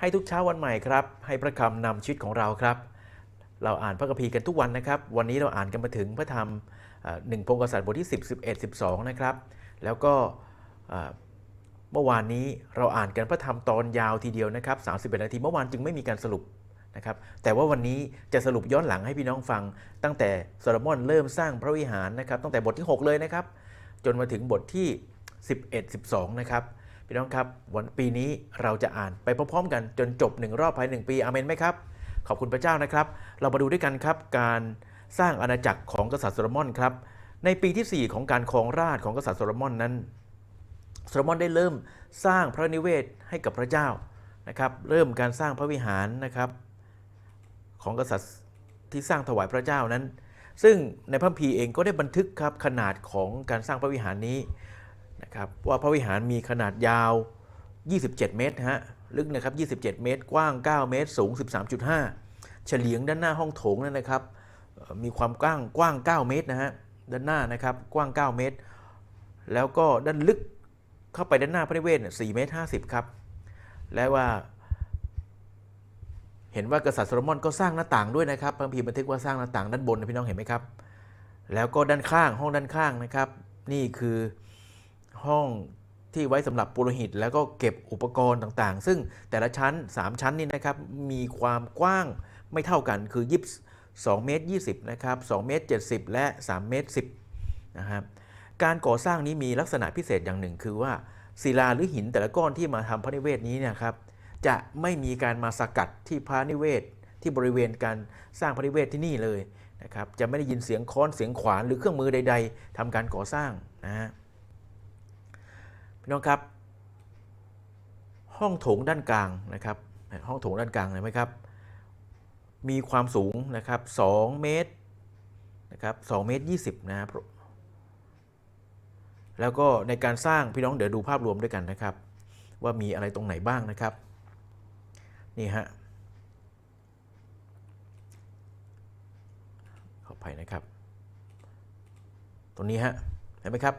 ให้ทุกเช้าวันใหม่ครับ ให้พระคำนำชีวิตของเราครับ เราอ่านพระคัมภีร์กันทุกวันนะครับ วันนี้เราอ่านกันมาถึงพระธรรมหนึ่งพงศษัตริย์บทที่ 10 11 12 นะครับ แล้วก็เอ่อเมื่อวานนี้เราอ่านกันพระธรรมตอนยาวทีเดียวนะครับ31 นาที เมื่อวานจึงไม่มีการสรุปนะครับแต่ว่าวันนี้จะสรุปย้อนหลังให้พี่น้องฟัง ตั้งแต่โซโลมอนเริ่มสร้างพระวิหารนะครับ ตั้งแต่บทที่ 6 เลยนะครับ จนมาถึงบทที่ 11 12 นะครับ พี่น้องครับ วันปีนี้เราจะอ่านไปพร้อมๆกันจนจบหนึ่งรอบภายในหนึ่งปีอาเมนไหมครับ ขอบคุณพระเจ้านะครับ เรามาดูด้วยกันครับการสร้างอาณาจักรของกษัตริย์โซโลมอนครับ ในปีที่ 4 ของการครองราชของกษัตริย์โซโลมอนนั้นโซโลมอนได้เริ่มสร้างพระนิเวศให้กับพระเจ้านะครับ เริ่มการสร้างพระวิหารนะครับ ของกษัตริย์ที่สร้างถวายพระเจ้านั้น ซึ่งในพระคัมภีเองก็ได้บันทึกครับขนาดของการสร้างพระวิหารนี้ นะครับว่าพระวิหารมีขนาดยาว 27 เมตรนะฮะลึกนะครับ 27 เมตร กว้าง 9 เมตร สูง 13.5 เฉลียงด้านหน้าห้องโถงนั่นนะครับ มีความกว้างกว้าง 9 เมตรนะฮะด้านหน้านะครับกว้าง 9 เมตร แล้วก็ด้านลึกเข้าไปด้านหน้าพระนิเวศเนี่ย4เมตร50 ครับ และว่าเห็นว่ากษัตริย์โซโลมอนก็สร้างหน้าต่างด้วยนะครับพระคัมภีบันทึกว่าสร้างหน้าต่างด้านบนนะพี่น้องเห็นไหมครับ แล้วก็ด้านข้างห้องด้านข้างนะครับ นี่คือ ห้องที่ไว้สำหรับปุโรหิต แล้วก็เก็บอุปกรณ์ต่างๆ ซึ่งแต่ละชั้น 3 ชั้นนี่นะครับมีความกว้างไม่เท่ากันคือยิบ2เมตร20นะครับ2เมตร70 และ3เมตร10นะครับการก่อสร้างนี้มีลักษณะพิเศษอย่างหนึ่ง คือว่าศิลาหรือหินแต่ละก้อนที่มาทำพระนิเวศนี้เนะครับจะไม่มีการมาสกัดที่พระนิเวศที่บริเวณการสร้างพระนิเวศที่นี่เลยนะครับจะไม่ได้ยินเสียงค้อนเสียงขวานหรือเครื่องมือใด ๆทำการก่อสร้างนะฮะ พี่น้องครับ ห้องโถงด้านกลางนะครับห้องโถงด้านกลางเห็นไหมครับ มีความสูงนะครับ2เมตรนะครับ2เมตร20นะครับแล้วก็ในการสร้างพี่น้องเดี๋ยวดูภาพรวมด้วยกันนะครับ ว่ามีอะไรตรงไหนบ้างนะครับ นี่ฮะขออภัยนะครับ ตรงนี้ฮะเห็นไหมครับ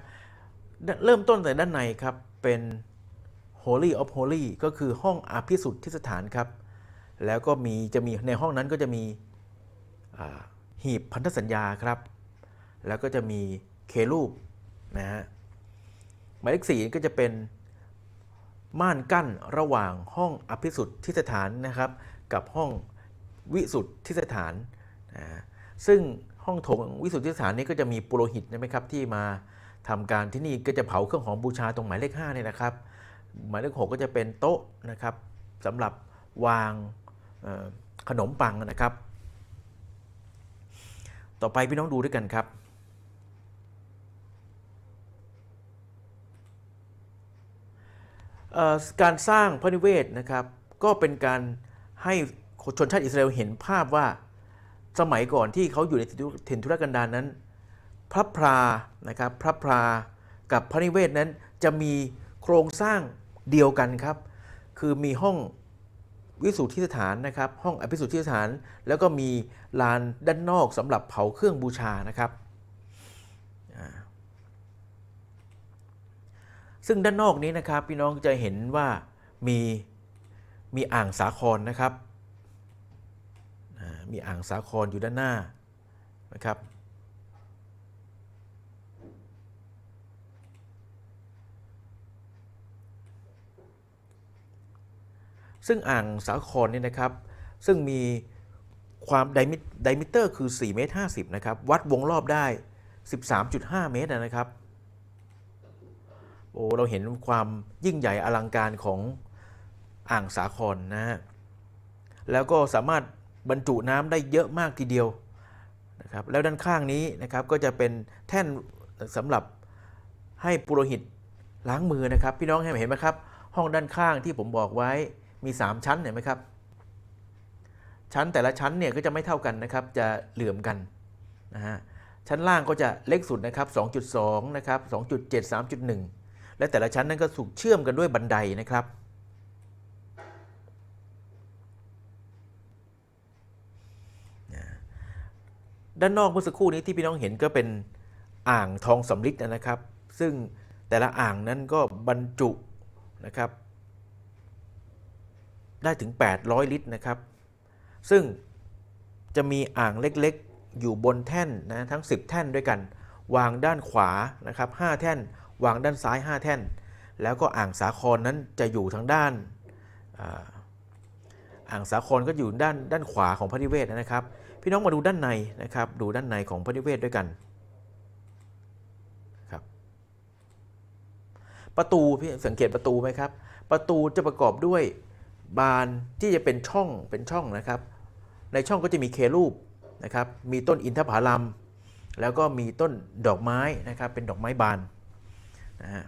เริ่มต้นแต่ด้านในครับ เป็น Holy of Holy ก็คือห้องอภิสุทธิสถานครับ แล้วก็มีจะมีในห้องนั้นก็จะมีหีบพันธสัญญาครับ แล้วก็จะมีเครูปนะฮะหมายเลขสี่ก็จะเป็นม่านกั้นระหว่างห้องอภิสุทธิสถานนะครับ กับห้องวิสุทธิสถานนะซึ่งห้องโถงวิสุทธิสถานนี้ก็จะมีปุโรหิตนะครับที่มา ทำการที่นี่ก็จะเผาเครื่องหอมบูชาตรงหมายเลข5เนี่ยนะครับ หมายเลข 6 ก็จะเป็นโต๊ะนะครับสำหรับวางขนมปังนะครับ ต่อไปพี่น้องดูด้วยกันครับการสร้างพระนิเวศนะครับ ก็เป็นการให้ชนชาติอิสราเอลเห็นภาพว่าสมัยก่อนที่เขาอยู่ในถิ่นทุรกันดารนั้น พระพรานะครับพระพรากับพระนิเวศนั้นจะมีโครงสร้างเดียวกันครับ คือมีห้องวิสุทธิสถานนะครับห้องอภิสุทธิสถาน แล้วก็มีลานด้านนอกสำหรับเผาเครื่องบูชานะครับ ซึ่งด้านนอกนี้นะครับพี่น้องจะเห็นว่ามีมีอ่างสาครนะครับมีอ่างสาครอยู่ด้านหน้านะครับ ซึ่งอ่างสาครเนี่ยนะครับ ซึ่งมีความไดมิไดมิเตอร์คือ4เมตร50นะครับวัดวงรอบได้ 13.5 เมตรนะครับโอ้เราเห็นความยิ่งใหญ่อลังการของอ่างสาครนะฮะแล้วก็สามารถบรรจุน้ำได้เยอะมากทีเดียวนะครับแล้วด้านข้างนี้นะครับก็จะเป็นแท่นสำหรับให้ปุโรหิตล้างมือนะครับ พี่น้องเห็นไหมครับ ห้องด้านข้างที่ผมบอกไว้ มี 3 ชั้นเห็นไหมครับ ชั้นแต่ละชั้นเนี่ยก็จะไม่เท่ากันนะครับ จะเหลื่อมกันนะฮะชั้นล่างก็จะเล็กสุดนะครับ2.2นะครับ2.7 3.1 และแต่ละชั้นนั้นก็ถูกเชื่อมกันด้วยบันไดนะครับ ด้านนอกเมื่อสักครู่นี้ที่พี่น้องเห็นก็เป็นอ่างทองสำริดนะครับ ซึ่งแต่ละอ่างนั้นก็บรรจุนะครับ ได้ถึง 800 ลิตรนะครับ ซึ่งจะมีอ่างเล็กๆ อยู่บนแท่นนะทั้ง 10 แท่นด้วยกัน วางด้านขวานะครับ5แท่น วางด้านซ้าย 5 แท่น แล้วก็อ่างสาครนั้นจะอยู่ทางด้านอ่างสาครก็อยู่ด้านด้านขวาของพระนิเวศนะครับ พี่น้องมาดูด้านในนะครับ ดูด้านในของพระนิเวศด้วยกันครับ ประตูพี่สังเกตประตูไหมครับ ประตูจะประกอบด้วย บานที่จะเป็นช่องเป็นช่องนะครับ ในช่องก็จะมีเครูปนะครับ มีต้นอินทผลัมแล้วก็มีต้นดอกไม้นะครับ เป็นดอกไม้บานนะฮะ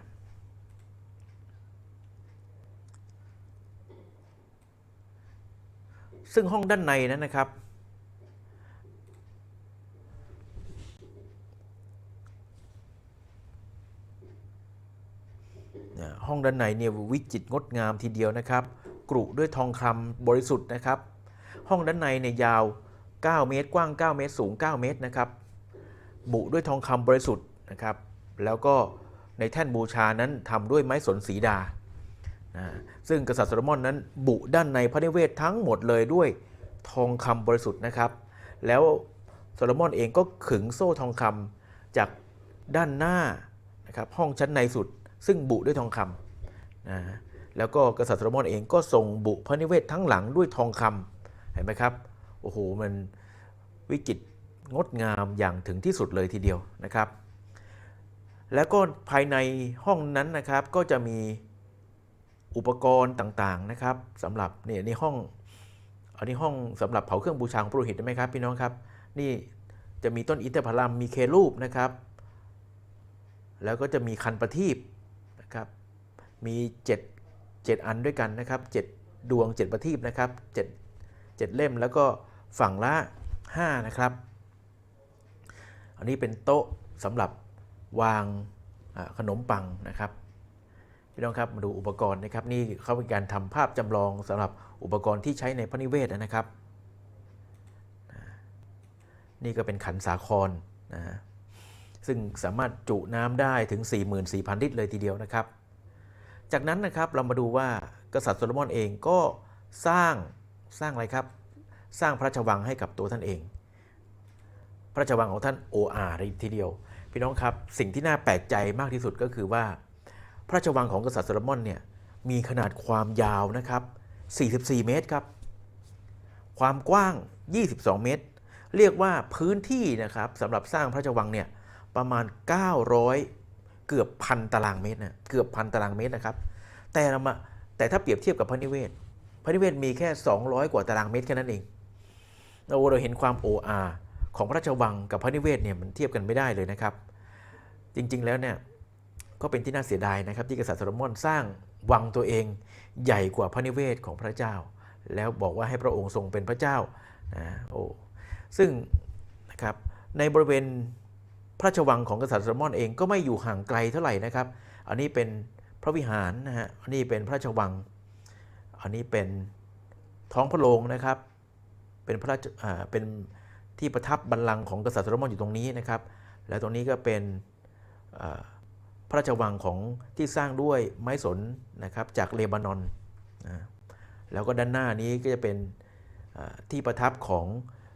ซึ่งห้องด้านในนั้นนะครับ ห้องด้านในเนี่ยวิจิตรงดงามทีเดียวนะครับ กรุด้วยทองคำบริสุทธิ์นะครับ ห้องด้านในเนี่ยยาว 9 เมตร กว้าง 9 เมตร สูง 9 เมตรนะครับบุด้วยทองคำบริสุทธิ์นะครับ แล้วก็ในแท่นบูชานั้นทำด้วยไม้สนสีดานะซึ่งกษัตริย์โซโลมอนนั้นบุด้านในพระนิเวศทั้งหมดเลยด้วยทองคำบริสุทธิ์นะครับ แล้วโซโลมอนเองก็ขึงโซ่ทองคำจากด้านหน้านะครับห้องชั้นในสุด ซึ่งบุด้วยทองคำนะ แล้วก็กษัตริย์โซโลมอนเองก็ทรงบุพระนิเวศทั้งหลังด้วยทองคำเห็นไหมครับโอ้โหมันวิจิตรงดงามอย่างถึงที่สุดเลยทีเดียวนะครับ แล้วก็ภายในห้องนั้นนะครับก็จะมีอุปกรณ์ต่างๆนะครับสำหรับนี่นี่ห้องอันนี้ห้องสำหรับเผาเครื่องบูชาของพระโลหิตใช่ไหมครับพี่น้องครับนี่จะมีต้นอินทผลัมมีเครูปนะครับ แล้วก็จะมีคันประทีปนะครับมี7 7 อันด้วยกันนะครับ 7 ดวง 7 ประทีปนะครับ7 7 เล่มแล้วก็ฝั่งละ 5 นะครับ อันนี้เป็นโต๊ะสำหรับวางขนมปังนะครับพี่น้องครับมาดูอุปกรณ์นะครับนี่เขาเป็นการทำภาพจำลองสำหรับอุปกรณ์ที่ใช้ในพระนิเวศนะครับ นี่ก็เป็นขันสาครนะซึ่งสามารถจุน้ำได้ถึง 44,000 ลิตรเลยทีเดียวนะครับ จากนั้นนะครับเรามาดูว่ากษัตริย์โซโลมอนเองก็สร้างสร้างอะไรครับ สร้างพระราชวังให้กับตัวท่านเอง พระราชวังของท่านโออาร์ทีเดียว พี่น้องครับสิ่งที่น่าแปลกใจมากที่สุดก็คือว่า พระราชวังของกษัตริย์โซโลมอนเนี่ยมีขนาดความยาวนะครับ 44 เมตรครับ ความกว้าง 22 เมตร เรียกว่าพื้นที่นะครับสำหรับสร้างพระราชวังเนี่ยประมาณ 900 เกือบพันตารางเมตรนะเกือบพันตารางเมตรนะครับ แต่เรามาแต่ถ้าเปรียบเทียบกับพระนิเวศ พระนิเวศมีแค่ 200 กว่าตารางเมตรแค่นั้นเองเราเราเห็นความโออาของพระราชวังกับพระนิเวศเนี่ยมันเทียบกันไม่ได้เลยนะครับ จริงๆแล้วเนี่ยก็เป็นที่น่าเสียดายนะครับ ที่กษัตริย์โซโลมอนสร้างวังตัวเองใหญ่กว่าพระนิเวศของพระเจ้า แล้วบอกว่าให้พระองค์ทรงเป็นพระเจ้านะโอ้ซึ่งนะครับในบริเวณ พระราชวังของกษัตริย์โซโลมอนเองก็ไม่อยู่ห่างไกลเท่าไหร่นะครับ อันนี้เป็นพระวิหารนะฮะ อันนี้เป็นพระราชวัง อันนี้เป็นท้องพระโรงนะครับ เป็นพระราชอ่าเป็นที่ประทับบัลลังก์ของกษัตริย์โซโลมอนอยู่ตรงนี้นะครับ แล้วตรงนี้ก็เป็นพระราชวังของที่สร้างด้วยไม้สนนะครับจากเลบานอนนะแล้วก็ด้านหน้านี้ก็จะเป็นที่ประทับของ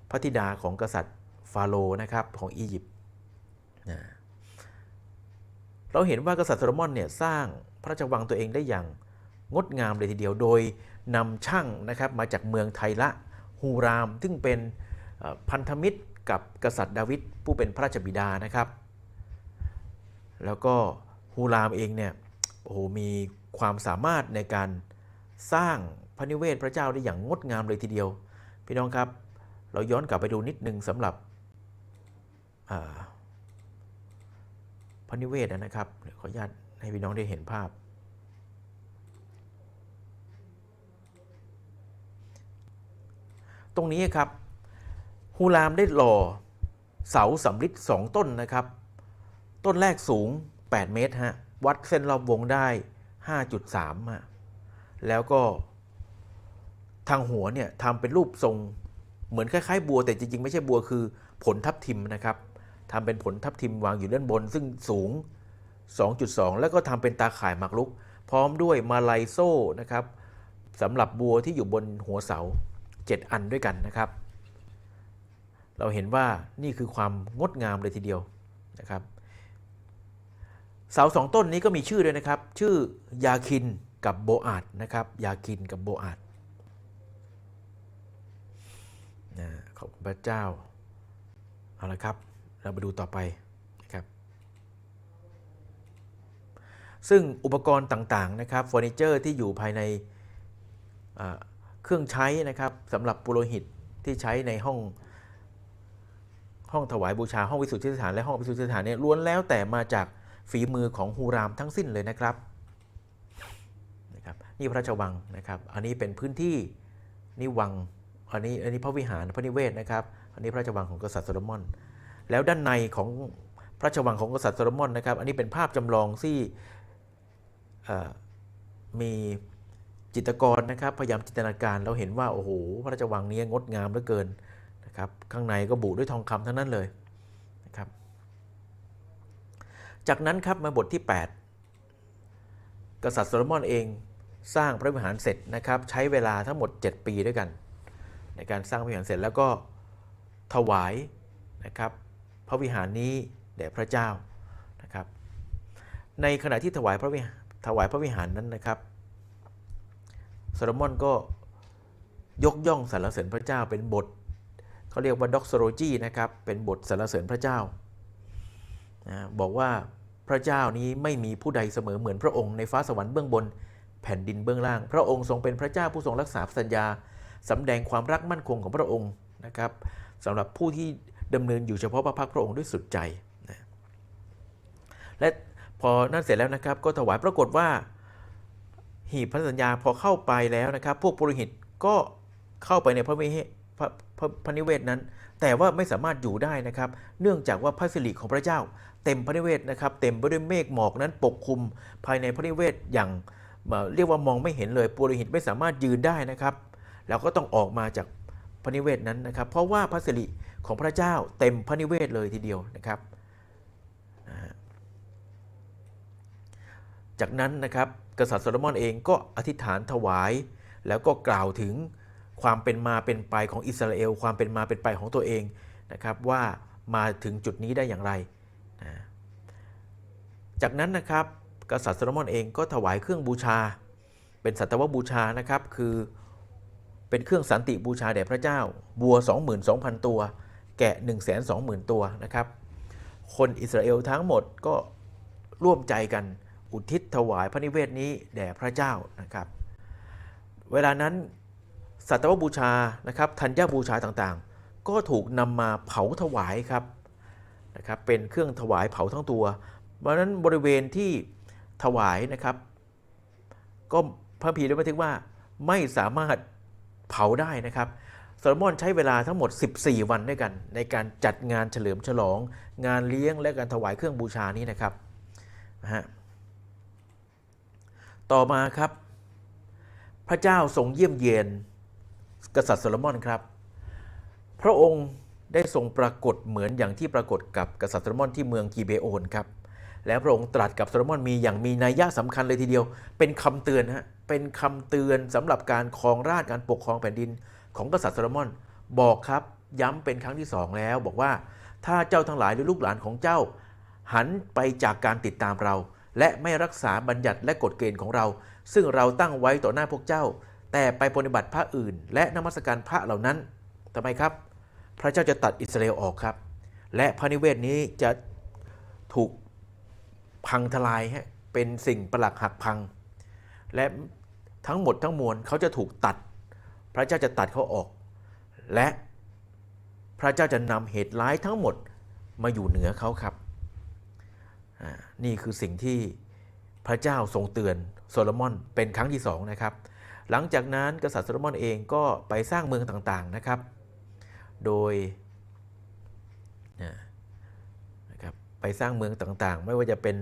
พระธิดาของกษัตริย์ฟาโรนะครับของอียิปต์นะ เราเห็นว่ากษัตริย์โซโลมอนเนี่ยสร้างพระราชวังตัวเองได้อย่างงดงามเลยทีเดียวโดยนำช่างนะครับมาจากเมืองไทละฮูราม ซึ่งเป็นพันธมิตรกับกษัตริย์ดาวิดผู้เป็นพระราชบิดานะครับ แล้วก็ฮูรามเองเนี่ยโอ้โหมีความสามารถในการสร้างพระนิเวศพระเจ้าได้อย่างงดงามเลยทีเดียว พี่น้องครับ เราย้อนกลับไปดูนิดนึงสำหรับ ระนิเวศนะครับเดี๋ยวขออนุญาตให้พี่น้องได้เห็นภาพ ตรงนี้ครับฮูรามได้หล่อเสาสำริดสองต้นนะครับ ต้นแรกสูง 8 เมตรฮะวัดเส้นรอบวงได้ 5.3ฮะแล้วก็ทางหัวเนี่ยทำเป็นรูปทรงเหมือนคล้ายๆ บัวแต่จริงๆ ไม่ใช่บัวคือผลทับทิมนะครับ ทำเป็นผลทับทิมวางอยู่ด้านบน ซึ่งสูง 2.2 แล้วก็ทำเป็นตาข่ายหมากรุก พร้อมด้วยมาลายโซ่นะครับสำหรับบัวที่อยู่บนหัวเสา 7 อันด้วยกันนะครับ เราเห็นว่านี่คือความงดงามเลยทีเดียวนะครับ เสาสองต้นนี้ก็มีชื่อด้วยนะครับ ชื่อยาคินกับโบอาดนะครับ ยาคินกับโบอาดนะขอบคุณพระเจ้า เอาละครับ เรามาดูต่อไปนะครับซึ่งอุปกรณ์ต่างๆนะครับเฟอร์นิเจอร์ที่อยู่ภายในเครื่องใช้นะครับสำหรับปุโรหิตที่ใช้ในห้องห้องถวายบูชาห้องวิสุทธิสถานและห้องวิสุทธิสถานเนี่ยล้วนแล้วแต่มาจากฝีมือของฮูรามทั้งสิ้นเลยนะครับนะครับนี่พระราชวังนะครับ อันนี้เป็นพื้นที่นี่วังอันนี้อันนี้พระวิหารพระนิเวศนะครับ อันนี้พระราชวังของกษัตริย์โซโลมอน แล้วด้านในของพระราชวังของกษัตริย์โซโลมอนนะครับ อันนี้เป็นภาพจำลองที่มีจิตรกรนะครับ พยายามจินตนาการเราเห็นว่าโอ้โหพระราชวังนี้งดงามเหลือเกินนะครับ ข้างในก็บุด้วยทองคำทั้งนั้นเลยนะครับ จากนั้นครับมาบทที่ 8 กษัตริย์โซโลมอนเองสร้างพระวิหารเสร็จนะครับ ใช้เวลาทั้งหมด 7 ปีด้วยกัน ในการสร้างพระวิหารเสร็จแล้วก็ถวายนะครับ ระวิหารนี้แด่พระเจ้านะครับ ในขณะที่ถวายพระวิถวายพระวิหารนั้นนะครับโซโลมอนก็ยกย่องสรรเสริญพระเจ้าเป็นบทเขาเรียกว่าด็อกโซโลจีนะครับเป็นบทสรรเสริญพระเจ้านะบอกว่าพระเจ้านี้ไม่มีผู้ใดเสมอเหมือนพระองค์ในฟ้าสวรรค์เบื้องบนแผ่นดินเบื้องล่าง พระองค์ทรงเป็นพระเจ้าผู้ทรงรักษาสัญญาสำแดงความรักมั่นคงของพระองค์นะครับสำหรับผู้ที่ ดำเนินอยู่เฉพาะพระพักตร์พระองค์ด้วยสุดใจนะและพอนั่นเสร็จแล้วนะครับ ก็ถวายปรากฏว่า หีบพระสัญญาพอเข้าไปแล้วนะครับ พวกปุโรหิตก็เข้าไปในพระวิหพระพระพระนิเวศนั้น แต่ว่าไม่สามารถอยู่ได้นะครับ เนื่องจากว่าพระสิริของพระเจ้า เต็มพระนิเวศนะครับ เต็มไปด้วยเมฆหมอกนั้นปกคลุมภายในพระนิเวศอย่างเอ่อเรียกว่ามองไม่เห็นเลยปุโรหิตไม่สามารถยืนได้นะครับ แล้วก็ต้องออกมาจากพระนิเวศนั้นนะครับ เพราะว่าพระสิริ ของพระเจ้าเต็มพระนิเวศเลยทีเดียวนะครับ จากนั้นนะครับกษัตริย์โซโลมอนเองก็อธิษฐานถวาย แล้วก็กล่าวถึงความเป็นมาเป็นไปของอิสราเอล ความเป็นมาเป็นไปของตัวเองนะครับว่ามาถึงจุดนี้ได้อย่างไรนะจากนั้นนะครับกษัตริย์โซโลมอนเองก็ถวายเครื่องบูชา เป็นสัตวบูชานะครับคือเป็นเครื่องสันติบูชาแด่พระเจ้าบัว 22,000 ตัว แกะ 120,000 ตัวนะครับ คนอิสราเอลทั้งหมดก็ร่วมใจกันอุทิศถวายพระนิเวศนี้แด่พระเจ้านะครับ เวลานั้นสัตวบูชานะครับธัญญบูชาต่างๆ ก็ถูกนำมาเผาถวายครับนะครับเป็นเครื่องถวายเผาทั้งตัว เพราะนั้นบริเวณที่ถวายนะครับ ก็พระพีได้บันทึกว่าไม่สามารถเผาได้นะครับ โซโลมอนใช้เวลาทั้งหมด 14 วันด้วยกัน ในการจัดงานเฉลิมฉลอง งานเลี้ยงและการถวายเครื่องบูชานี้นะครับนะฮะต่อมาครับ พระเจ้าทรงเยี่ยมเยียนกษัตริย์โซโลมอนครับ พระองค์ได้ทรงปรากฏเหมือนอย่างที่ปรากฏกับกษัตริย์โซโลมอนที่เมืองกีเบโอนครับแล้วพระองค์ตรัสกับโซโลมอนมีอย่างมีนัยยะสำคัญเลยทีเดียว เป็นคำเตือนฮะเป็นคำเตือนสำหรับการครองราชการปกครองแผ่นดิน ของกษัตริย์โซโลมอนบอกครับย้ำเป็นครั้งที่สองแล้วบอกว่าถ้าเจ้าทั้งหลายหรือลูกหลานของเจ้า หันไปจากการติดตามเรา และไม่รักษาบัญญัติและกฎเกณฑ์ของเรา ซึ่งเราตั้งไว้ต่อหน้าพวกเจ้า แต่ไปปฏิบัติพระอื่น และนมัสการพระเหล่านั้นทำไมครับ พระเจ้าจะตัดอิสราเอลออกครับ และพระนิเวศนี้จะถูกพังทลายฮะเป็นสิ่งประหลักหักพัง และทั้งหมดทั้งมวลเขาจะถูกตัด พระเจ้าจะตัดเขาออก และพระเจ้าจะนำเหตุร้ายทั้งหมดมาอยู่เหนือเขาครับนี่คือสิ่งที่พระเจ้าทรงเตือนโซโลมอนเป็นครั้งที่สองนะครับ หลังจากนั้นกษัตริย์โซโลมอนเองก็ไปสร้างเมืองต่างๆนะครับ โดยนะครับไปสร้างเมืองต่างๆ ไม่ว่าจะเป็น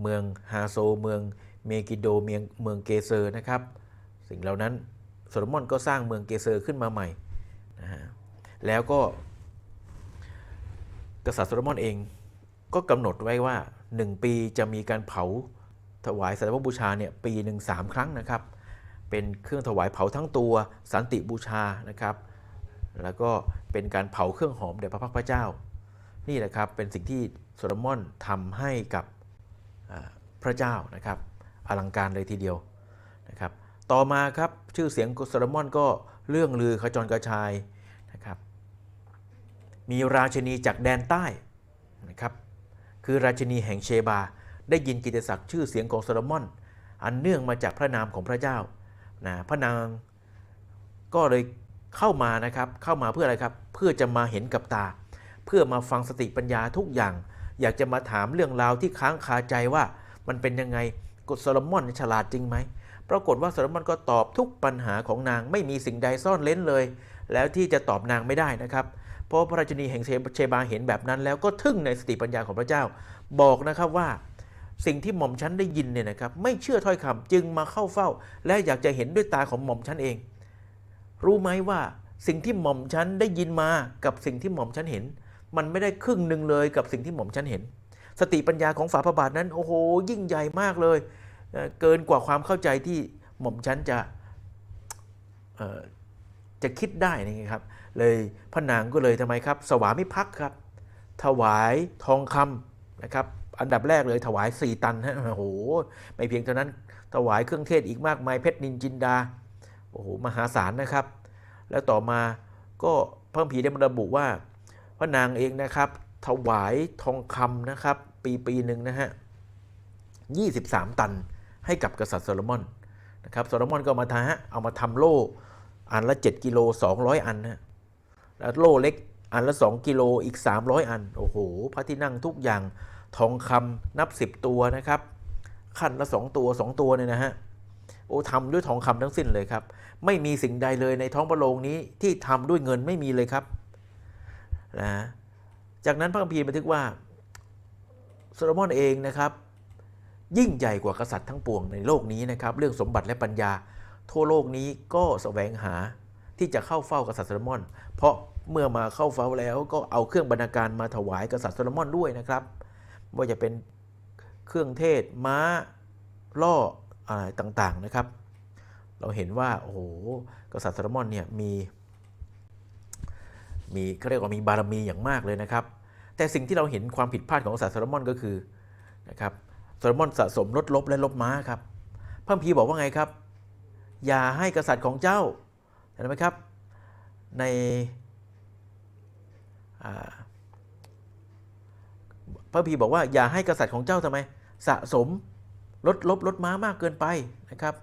เมืองฮาโซ เมืองเมกิโด เมืองเมืองเกเซอร์นะครับ สิ่งเหล่านั้น โซโลมอนก็สร้างเมืองเกเซอร์ขึ้นมาใหม่นะฮะแล้วก็ กษัตริย์โซโลมอนเองก็กำหนดไว้ว่า 1 ปีจะมีการเผาถวายสัตว์บูชาเนี่ยปีหนึ่งสามครั้งนะครับ เป็นเครื่องถวายเผาทั้งตัวสันติบูชานะครับ แล้วก็เป็นการเผาเครื่องหอมแด่พระพักพระเจ้า นี่แหละครับเป็นสิ่งที่โซโลมอนทำให้กับพระเจ้านะครับ อลังการเลยทีเดียวนะครับ ต่อมาครับชื่อเสียงโซโลมอนก็เรื่องลือขจรกระชายนะครับมีราชนีจากแดนใต้นะครับคือราชนีแห่งเชบา ได้ยินกิตติศักดิ์ชื่อเสียงของโซโลมอน อันเนื่องมาจากพระนามของพระเจ้านะพระนางก็เลยเข้ามานะครับเข้ามาเพื่ออะไรครับเพื่อจะมาเห็นกับตา เพื่อมาฟังสติปัญญาทุกอย่าง อยากจะมาถามเรื่องราวที่ค้างคาใจว่ามันเป็นยังไงกฎโซโลมอนฉลาดจริงไหม ปรากฏว่าโซโลมอนก็ตอบทุกปัญหาของนางไม่มีสิ่งใดซ่อนเล้นเลย แล้วที่จะตอบนางไม่ได้นะครับเพราะพระราชินีแห่งเชบาเห็นแบบนั้น แล้วก็ทึ่งในสติปัญญาของพระเจ้า บอกนะครับว่าสิ่งที่หม่อมฉันได้ยินเนี่ยนะครับไม่เชื่อถ้อยคำจึงมาเข้าเฝ้า และอยากจะเห็นด้วยตาของหม่อมฉันเอง รู้ไหมว่าสิ่งที่หม่อมฉันได้ยินมากับสิ่งที่หม่อมฉันเห็น มันไม่ได้ครึ่งหนึ่งเลยกับสิ่งที่หม่อมฉันเห็น สติปัญญาของฝาพระบาทนั้นโอ้โหยิ่งใหญ่มากเลย เกินกว่าความเข้าใจที่หม่อมฉันจะจะคิดได้นี่ครับ เลยพระนางก็เลยทำไมครับ สวามิภักดิ์ครับ ถวายทองคำนะครับอันดับแรกเลยถวาย 4 ตันฮะโอ้โห ไม่เพียงเท่านั้นถวายเครื่องเทศอีกมากมายเพชรนินจินดา โอ้โห มหาศาลนะครับ แล้วต่อมาก็พระคัมภีได้มาระบุว่า พระนางเองนะครับ ถวายทองคำนะครับ ปีปีหนึ่งนะฮะ 23 ตัน ให้กับกษัตริย์โซโลมอนนะครับโซโลมอนก็มาทาฮะเอามาทำโล่อันละ 7กิโล200 อันนะแล้วโล่เล็กอันละ 2 กิโลอีก 300 อัน โอ้โห พระที่นั่งทุกอย่างทองคำนับ 10 ตัวนะครับ ขั้นละ 2 ตัว 2 ตัวเนี่ยนะฮะโอ้ทำด้วยทองคำทั้งสิ้นเลยครับ ไม่มีสิ่งใดเลยในท้องพระโรงนี้ที่ทำด้วยเงินไม่มีเลยครับนะจากนั้นพระคัมภีร์บันทึกว่าโซโลมอนเองนะครับ ยิ่งใหญ่กว่ากษัตริย์ทั้งปวงในโลกนี้นะครับ เรื่องสมบัติและปัญญา ทั่วโลกนี้ก็แสวงหาที่จะเข้าเฝ้ากษัตริย์โซโลมอน เพราะเมื่อมาเข้าเฝ้าแล้วก็เอาเครื่องบรรณาการมาถวายกษัตริย์โซโลมอนด้วยนะครับ ว่าจะเป็นเครื่องเทศม้าล่ออะไรต่างๆนะครับ เราเห็นว่าโอ้โหกษัตริย์โซโลมอนเนี่ยมีมีเขาเรียกว่ามีบารมีอย่างมากเลยนะครับ แต่สิ่งที่เราเห็นความผิดพลาดของกษัตริย์โซโลมอนก็คือนะครับ โซโลมอนสะสมรถลบและลบม้าครับพระคัมภีบอกว่าไงครับ อย่าให้กษัตริย์ของเจ้าเห็นไหมครับ ในพระคัมภีบอกว่าอย่าให้กษัตริย์ของเจ้าทำไม สะสมรถลบรถม้ามากเกินไปนะครับ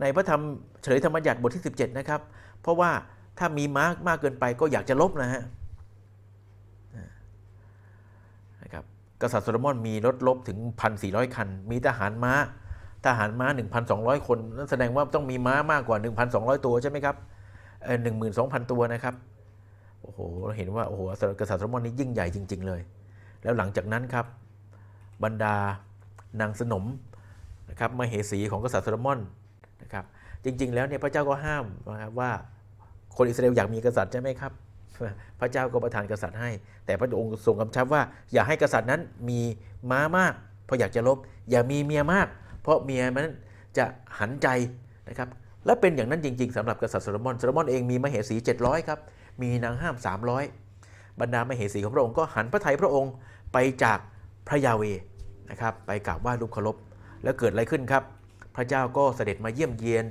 ในพระธรรมเฉลยธรรมบัญญัติบทที่ 17 นะครับ เพราะว่าถ้ามีม้ามากเกินไปก็อยากจะลบนะฮะนะครับ กษัตริย์โซโลมอนมีรถลบถึง 1,400 คัน มีทหารม้า ทหารม้า 1,200 คนนั่นแสดงว่าต้องมีม้ามากกว่า 1,200 ตัวใช่ไหมครับเออ12,000 ตัวนะครับ โอ้โห เราเห็นว่า โอ้โห กษัตริย์โซโลมอนนี่ยิ่งใหญ่จริง ๆ เลย แล้วหลังจากนั้นครับ บรรดานางสนมนะครับมเหสีของกษัตริย์โซโลมอนนะครับ จริง ๆ แล้วเนี่ยพระเจ้าก็ห้ามนะครับว่าคนอิสราเอลอยากมีกษัตริย์ใช่ไหมครับ พระเจ้าก็ประทานกษัตริย์ให้ แต่พระองค์ทรงกำชับว่า อย่าให้กษัตริย์นั้นมีม้ามาก เพราะอยากจะลบ อย่ามีเมียมาก เพราะเมียมันจะหันใจนะครับและเป็นอย่างนั้นจริง ๆสำหรับกษัตริย์โซโลมอนโซโลมอนเองมีมเหสี 700ครับมีนางห้าม 300 บรรดามเหสีของพระองค์ก็หันพระทัยพระองค์ไปจากพระยาเวนะครับไปกราบไหว้รูปเคารพแล้วเกิดอะไรขึ้นครับ พระเจ้าก็เสด็จมาเยี่ยมเยียน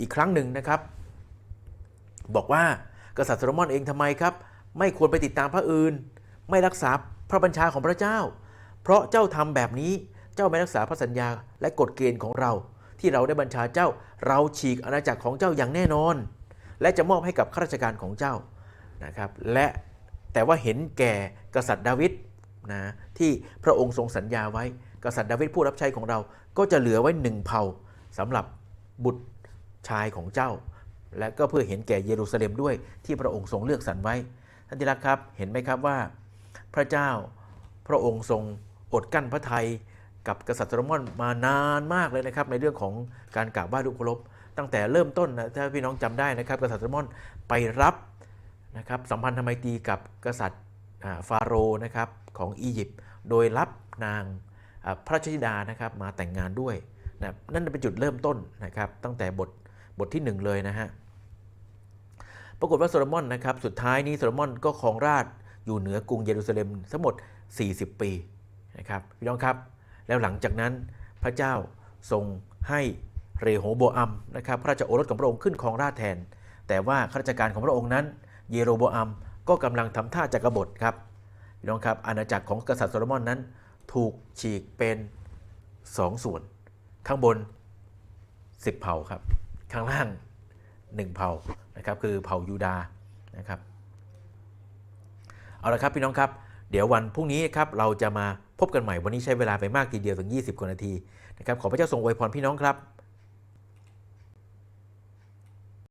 อีกครั้งหนึ่งนะครับ บอกว่า กษัตริย์โซโลมอนเองทำไมครับ ไม่ควรไปติดตามพระอื่น ไม่รักษาพระบัญชาของพระเจ้า เพราะเจ้าทำแบบนี้เจ้าไม่รักษาพระสัญญาและกฎเกณฑ์ของเรา ที่เราได้บัญชาเจ้าเราฉีกอาณาจักรของเจ้าอย่างแน่นอน และจะมอบให้กับข้าราชการของเจ้านะครับ และแต่ว่าเห็นแก่กษัตริย์ดาวิดนะที่พระองค์ทรงสัญญาไว้ กษัตริย์ดาวิดผู้รับใช้ของเราก็จะเหลือไว้หนึ่งเผ่าสำหรับบุตรชายของเจ้า และก็เพื่อเห็นแก่เยรูซาเล็มด้วยที่พระองค์ทรงเลือกสรรไว้ ท่านที่รักครับเห็นไหมครับว่า พระเจ้าพระองค์ทรงอดกั้นพระทัยกับกษัตริย์โซโลมอนมานานมากเลยนะครับ ในเรื่องของการกราบไหว้รูปเคารพตั้งแต่เริ่มต้นนะถ้าพี่น้องจำได้นะครับ กษัตริย์โซโลมอนไปรับนะครับสัมพันธไมตรีกับกษัตริย์ฟาโรห์นะครับของอียิปต์โดยรับนางพระชธิดานะครับมาแต่งงานด้วยนะนั่นเป็นจุดเริ่มต้นนะครับตั้งแต่บทบทที่หนึ่งเลยนะฮะ ปรากฏว่าโซโลมอนนะครับสุดท้ายนี้โซโลมอนก็ครองราชอยู่เหนือกรุงเยรูซาเล็มทั้งหมด 40 ปีนะครับพี่น้องครับ แล้วหลังจากนั้นพระเจ้าทรงให้เรโฮโบอัมนะครับพระราชโอรสของพระองค์ขึ้นครองราชแทน แต่ว่าข้าราชการของพระองค์นั้น เยโรโบอัมก็กำลังทำท่าจะกบฏครับพี่น้องครับอาณาจักรของกษัตริย์โซโลมอนนั้น ถูกฉีกเป็น 2 ส่วน ข้างบน 10 เผ่าครับ ข้างล่าง 1 เผ่านะครับคือเผ่ายูดานะครับเอาละครับพี่น้องครับ เดี๋ยววันพรุ่งนี้ครับเราจะมาพบกันใหม่วันนี้ใช้เวลาไปมากทีเดียวถึง 20กว่านาทีนะครับขอพระเจ้าทรงอวยพรพี่น้องครับ